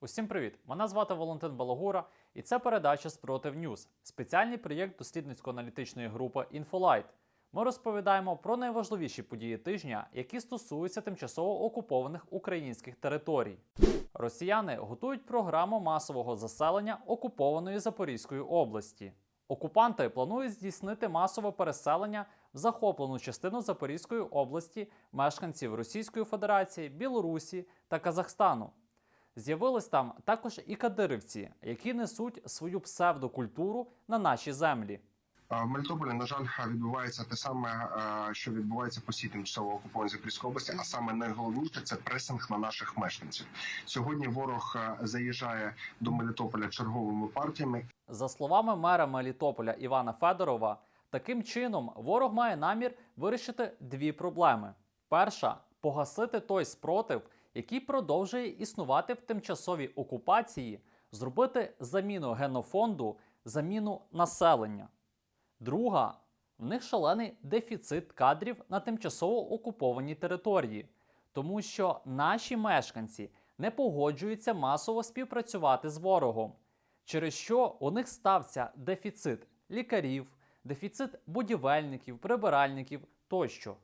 Усім привіт! Мене звати Валентин Балагура, і це передача Спротив Ньюз, спеціальний проєкт дослідницько-аналітичної групи Інфолайт. Ми розповідаємо про найважливіші події тижня, які стосуються тимчасово окупованих українських територій. Росіяни готують програму масового заселення окупованої Запорізької області. Окупанти планують здійснити масове переселення в захоплену частину Запорізької області мешканців Російської Федерації, Білорусі та Казахстану. З'явились там також і кадирівці, які несуть свою псевдокультуру на наші землі. В Мелітополі, на жаль, відбувається те саме, е, що відбувається по всій тимчасово окупованій Запорізької області, а саме найголовніше це пресинг на наших мешканців. Сьогодні ворог е, заїжджає до Мелітополя черговими партіями. За словами мера Мелітополя Івана Федорова, таким чином ворог має намір вирішити дві проблеми: перша погасити той спротив, який продовжує існувати в тимчасовій окупації, зробити заміну генофонду, заміну населення. Друга в них шалений дефіцит кадрів на тимчасово окупованій території, тому що наші мешканці не погоджуються масово співпрацювати з ворогом, через що у них стався дефіцит лікарів, дефіцит будівельників, прибиральників тощо.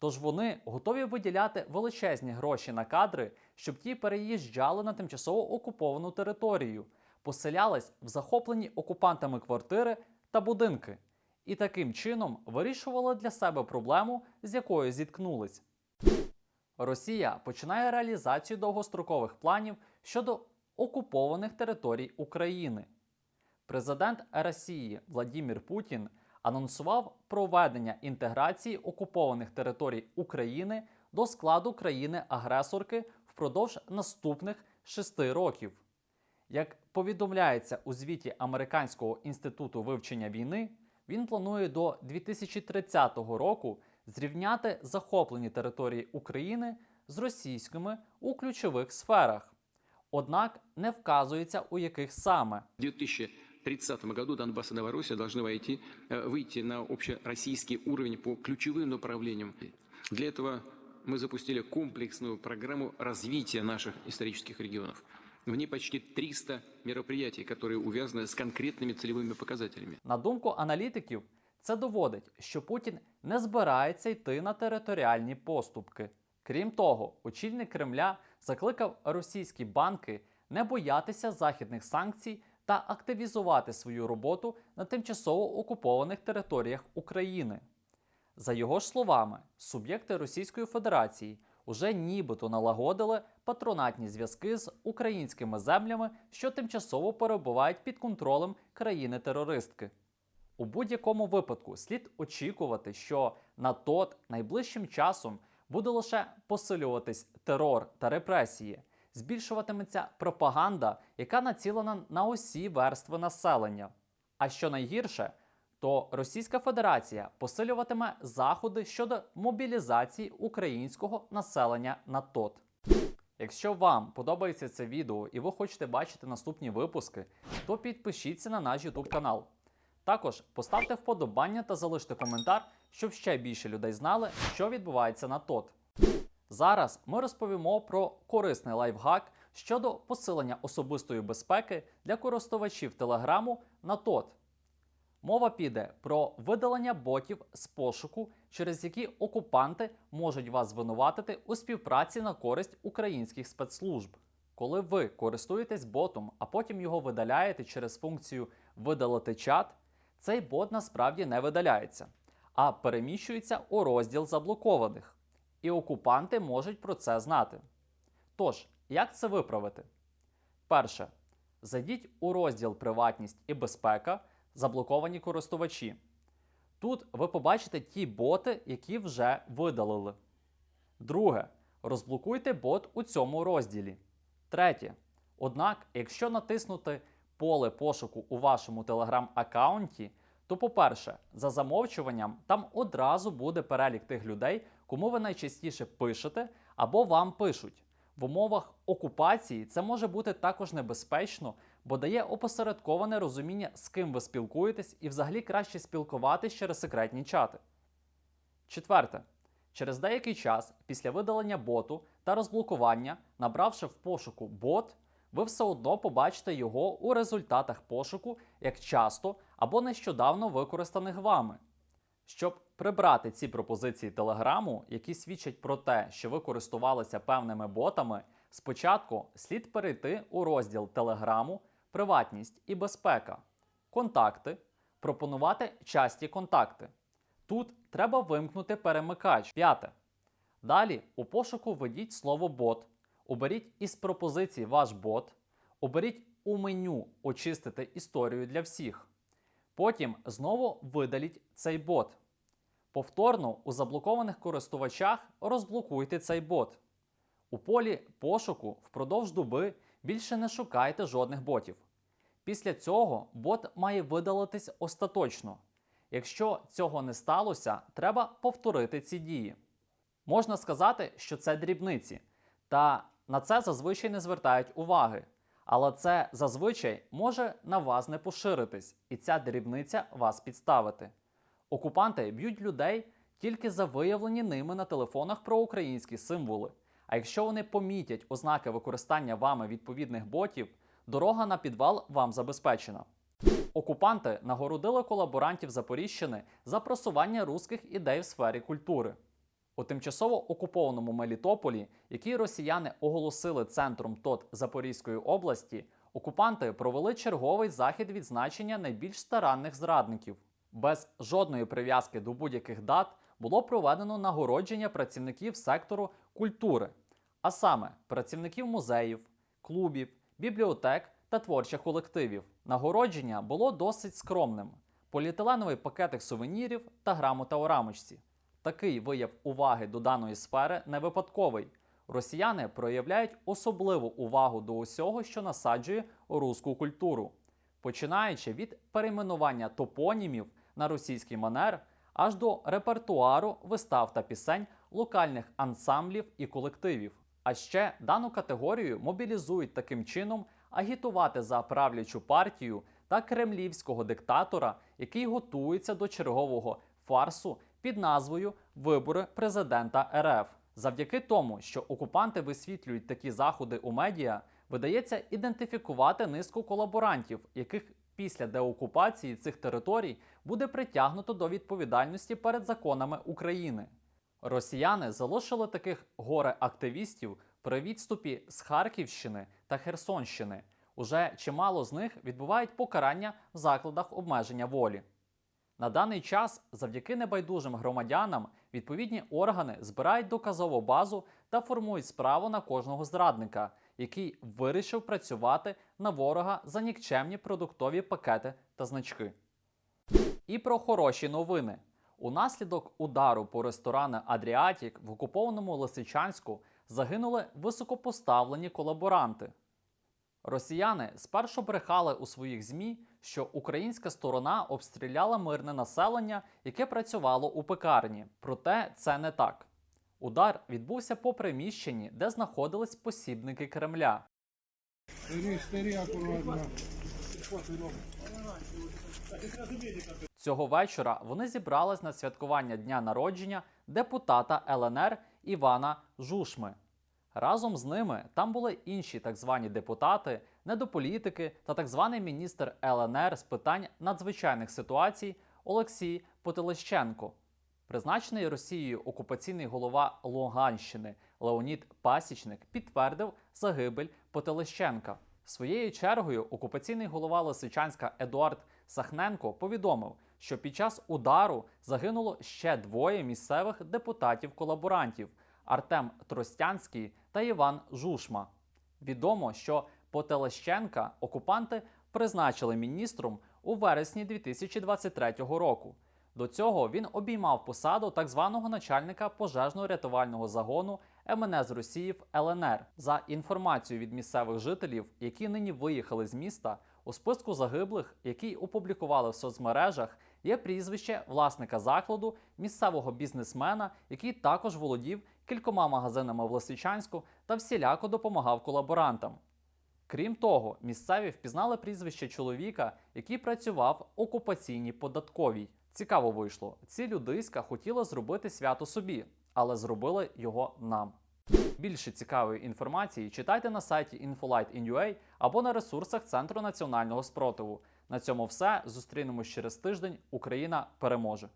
Тож вони готові виділяти величезні гроші на кадри, щоб ті переїжджали на тимчасово окуповану територію, поселялись в захоплені окупантами квартири та будинки, і таким чином вирішували для себе проблему, з якою зіткнулись. Росія починає реалізацію довгострокових планів щодо окупованих територій України. Президент Росії Владімір Путін анонсував проведення інтеграції окупованих територій України до складу країни-агресорки впродовж наступних шести років. Як повідомляється у звіті Американського інституту вивчення війни, він планує до 2030 року зрівняти захоплені території України з російськими у ключових сферах. Однак не вказується у яких саме. В 2030 году Донбасс и Новороссия должны войти, э, выйти на общероссийский уровень по ключевым направлениям. Для этого мы запустили комплексную программу развития наших исторических регионов. В ней почти 300 мероприятий, которые увязаны с конкретными целевыми показателями. На думку аналітиків, це доводить, що Путін не збирається йти на територіальні поступки. Крім того, очільник Кремля закликав російські банки не боятися західних санкцій та активізувати свою роботу на тимчасово окупованих територіях України. За його ж словами, суб'єкти Російської Федерації уже нібито налагодили патронатні зв'язки з українськими землями, що тимчасово перебувають під контролем країни-терористки. У будь-якому випадку слід очікувати, що на тот найближчим часом буде лише посилюватись терор та репресії, збільшуватиметься пропаганда, яка націлена на усі верстви населення. А що найгірше, то Російська Федерація посилюватиме заходи щодо мобілізації українського населення на ТОТ. Якщо вам подобається це відео і ви хочете бачити наступні випуски, то підпишіться на наш YouTube канал. Також поставте вподобання та залиште коментар, щоб ще більше людей знали, що відбувається на ТОТ. Зараз ми розповімо про корисний лайфхак щодо посилення особистої безпеки для користувачів Телеграму на ТОТ. Мова піде про видалення ботів з пошуку, через які окупанти можуть вас звинуватити у співпраці на користь українських спецслужб. Коли ви користуєтесь ботом, а потім його видаляєте через функцію видалити чат, цей бот насправді не видаляється, а переміщується у розділ заблокованих. І окупанти можуть про це знати. Тож, як це виправити? Перше. Зайдіть у розділ Приватність і безпека, заблоковані користувачі. Тут ви побачите ті боти, які вже видалили. Друге. Розблокуйте бот у цьому розділі. Третє. Однак, якщо натиснути поле пошуку у вашому Telegram-аккаунті, то, по-перше, за замовчуванням там одразу буде перелік тих людей, кому ви найчастіше пишете або вам пишуть. В умовах окупації це може бути також небезпечно, бо дає опосередковане розуміння, з ким ви спілкуєтесь, і взагалі краще спілкуватись через секретні чати. Четверте. Через деякий час після видалення боту та розблокування, набравши в пошуку бот, ви все одно побачите його у результатах пошуку як часто або нещодавно використаних вами. Щоб прибрати ці пропозиції Телеграму, які свідчать про те, що ви користувалися певними ботами, спочатку слід перейти у розділ Телеграму, Приватність і безпека, Контакти, пропонувати часті контакти. Тут треба вимкнути перемикач. П'яте. Далі у пошуку введіть слово бот, оберіть із пропозицій ваш бот, оберіть у меню Очистити історію для всіх. Потім знову видаліть цей бот. Повторно у заблокованих користувачах розблокуйте цей бот. У полі пошуку впродовж доби більше не шукайте жодних ботів. Після цього бот має видалитись остаточно. Якщо цього не сталося, треба повторити ці дії. Можна сказати, що це дрібниці, та на це зазвичай не звертають уваги. Але це зазвичай може на вас не поширитись, і ця дрібниця вас підставити. Окупанти б'ють людей тільки за виявлені ними на телефонах проукраїнські символи. А якщо вони помітять ознаки використання вами відповідних ботів, дорога на підвал вам забезпечена. Окупанти нагородили колаборантів Запоріжщини за просування руських ідей в сфері культури. У тимчасово окупованому Мелітополі, який росіяни оголосили центром ТОТ Запорізької області, окупанти провели черговий захід відзначення найбільш старанних зрадників. Без жодної прив'язки до будь-яких дат було проведено нагородження працівників сектору культури, а саме працівників музеїв, клубів, бібліотек та творчих колективів. Нагородження було досить скромним: поліетиленовий пакетик сувенірів та грамота у рамочці. Такий вияв уваги до даної сфери не випадковий. Росіяни проявляють особливу увагу до усього, що насаджує руську культуру, починаючи від перейменування топонімів на російський манер аж до репертуару вистав та пісень локальних ансамблів і колективів. А ще дану категорію мобілізують таким чином агітувати за правлячу партію та кремлівського диктатора, який готується до чергового фарсу під назвою Вибори президента РФ. Завдяки тому, що окупанти висвітлюють такі заходи у медіа, видається ідентифікувати низку колаборантів, яких після деокупації цих територій буде притягнуто до відповідальності перед законами України. Росіяни залишили таких горе-активістів при відступі з Харківщини та Херсонщини. Уже чимало з них відбувають покарання в закладах обмеження волі. На даний час, завдяки небайдужим громадянам, відповідні органи збирають доказову базу та формують справу на кожного зрадника, який вирішив працювати на ворога за нікчемні продуктові пакети та значки. І про хороші новини. Унаслідок удару по ресторану Адріатік в окупованому Лисичанську загинули високопоставлені колаборанти. Росіяни спершу брехали у своїх ЗМІ, що українська сторона обстріляла мирне населення, яке працювало у пекарні. Проте це не так. Удар відбувся по приміщенні, де знаходились посібники Кремля. Цього вечора вони зібрались на святкування дня народження депутата ЛНР Івана Жушми. Разом з ними там були інші так звані депутати, недополітики та так званий міністр ЛНР з питань надзвичайних ситуацій Олексій Потелещенко. Призначений Росією окупаційний голова Луганщини Леонід Пасічник підтвердив загибель Потелещенка. Своєю чергою окупаційний голова Лисичанська Едуард Сахненко повідомив, що під час удару загинуло ще двоє місцевих депутатів-колаборантів Артем Тростянський та Іван Жушма. Відомо, що Потелещенка окупанти призначили міністром у вересні 2023 року. До цього він обіймав посаду так званого начальника пожежно-рятувального загону МНС Росіїв ЛНР. За інформацією від місцевих жителів, які нині виїхали з міста, у списку загиблих, який опублікували в соцмережах, є прізвище власника закладу, місцевого бізнесмена, який також володів кількома магазинами в Лисичанську та всіляко допомагав колаборантам. Крім того, місцеві впізнали прізвище чоловіка, який працював в окупаційній податковій. Цікаво вийшло, ці людиська хотіли зробити свято собі, але зробили його нам. Більше цікавої інформації читайте на сайті Infolight.in.ua або на ресурсах Центру національного спротиву. На цьому все. Зустрінемось через тиждень. Україна переможе!